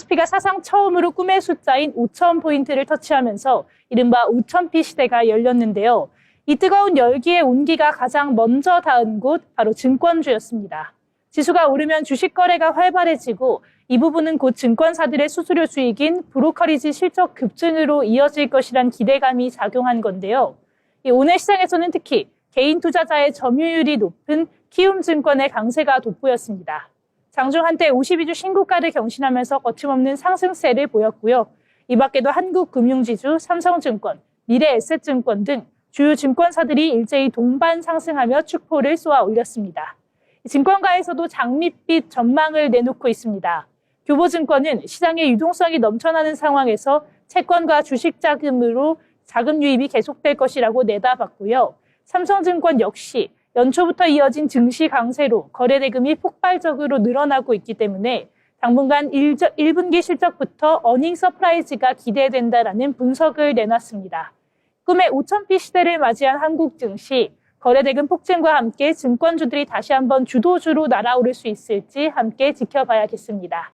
코스피가 사상 처음으로 꿈의 숫자인 5천 포인트를 터치하면서 이른바 5천피 시대가 열렸는데요. 이 뜨거운 열기의 온기가 가장 먼저 닿은 곳 바로 증권주였습니다. 지수가 오르면 주식 거래가 활발해지고 이 부분은 곧 증권사들의 수수료 수익인 브로커리지 실적 급증으로 이어질 것이란 기대감이 작용한 건데요. 이 오늘 시장에서는 특히 개인 투자자의 점유율이 높은 키움증권의 강세가 돋보였습니다. 장중 한때 52주 신고가를 경신하면서 거침없는 상승세를 보였고요. 이 밖에도 한국금융지주, 삼성증권, 미래에셋증권 등 주요 증권사들이 일제히 동반 상승하며 축포를 쏘아 올렸습니다. 증권가에서도 장밋빛 전망을 내놓고 있습니다. 교보증권은 시장의 유동성이 넘쳐나는 상황에서 채권과 주식 자금으로 자금 유입이 계속될 것이라고 내다봤고요. 삼성증권 역시 연초부터 이어진 증시 강세로 거래 대금이 폭발적으로 늘어나고 있기 때문에 당분간 1분기 실적부터 어닝 서프라이즈가 기대된다라는 분석을 내놨습니다. 꿈의 5천피 시대를 맞이한 한국 증시 거래 대금 폭증과 함께 증권주들이 다시 한번 주도주로 날아오를 수 있을지 함께 지켜봐야겠습니다.